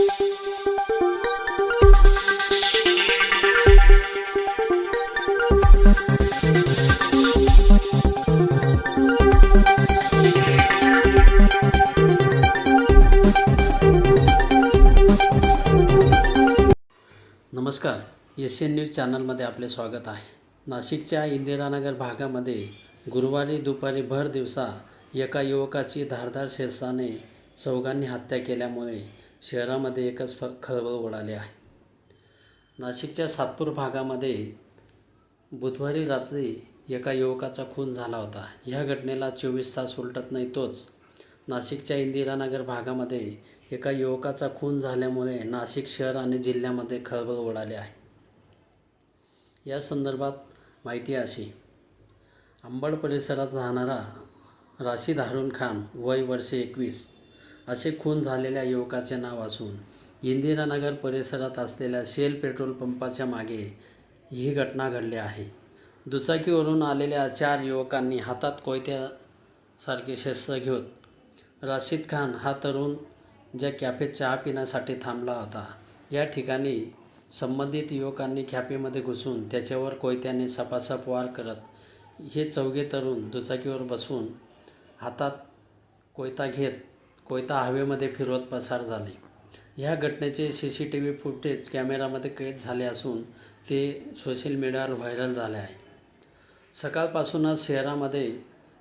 नमस्कार S N news चॅनलमध्ये आपले स्वागत आहे. नाशिकच्या इंदिरानगर भागामध्ये गुरुवारी दुपारी भर दिवसा एका युवकाची धारदार शेरसाने चौघांनी हत्या केल्यामुळे शहरामध्ये एकच फ खळबळ उडाली आहे. नाशिकच्या सातपूर भागामध्ये बुधवारी रात्री एका युवकाचा खून झाला होता. ह्या घटनेला चोवीस तास उलटत नाही तोच नाशिकच्या इंदिरानगर भागामध्ये एका युवकाचा खून झाल्यामुळे नाशिक शहर आणि जिल्ह्यामध्ये खळबळ उडाली आहे. या संदर्भात माहिती अशी. अंबड परिसरात राहणारा राशीद हारून खान वय वर्षे एकवीस असे खून झालेल्या युवकाचे नाव असून इंदिरानगर परिसरात असलेल्या शेल पेट्रोल पंपाच्या मागे ही घटना घडली आहे. दुचाकीवरून आलेल्या चार युवकांनी हातात कोयत्यासारखे शस्त्र घेऊन राशीद खान हा तरुण ज्या कॅफेत चहा पिण्यासाठी थांबला होता या ठिकाणी संबंधित युवकांनी कॅफेमध्ये घुसून त्याच्यावर कोयत्याने सपासप वार करत हे चौघे तरुण दुचाकीवर बसून हातात कोयता घेत कोयता हवेमध्ये फिरवत पसार झाले. ह्या घटनेचे C C T V footage कॅमेरामध्ये कैद झाले असून ते सोशल मीडियावर व्हायरल झाले आहे. सकाळपासूनच शहरामध्ये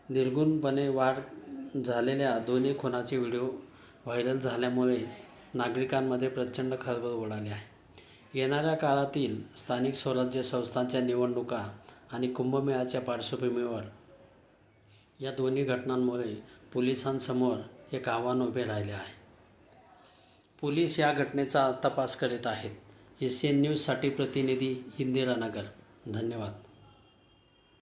निर्गुणपणे वाढ झालेल्या दोन्ही खुनाचे व्हिडिओ व्हायरल झाल्यामुळे नागरिकांमध्ये प्रचंड खळबळ उडाली आहे. येणाऱ्या काळातील स्थानिक स्वराज्य संस्थांच्या निवडणुका आणि कुंभमेळ्याच्या पार्श्वभूमीवर या दोन्ही घटनांमुळे पोलिसांसमोर एक आव्हान उभे राहिले आहे. पोलीस या घटनेचा तपास करीत आहेत. एस एन न्यूजसाठी प्रतिनिधी इंदिरानगर धन्यवाद.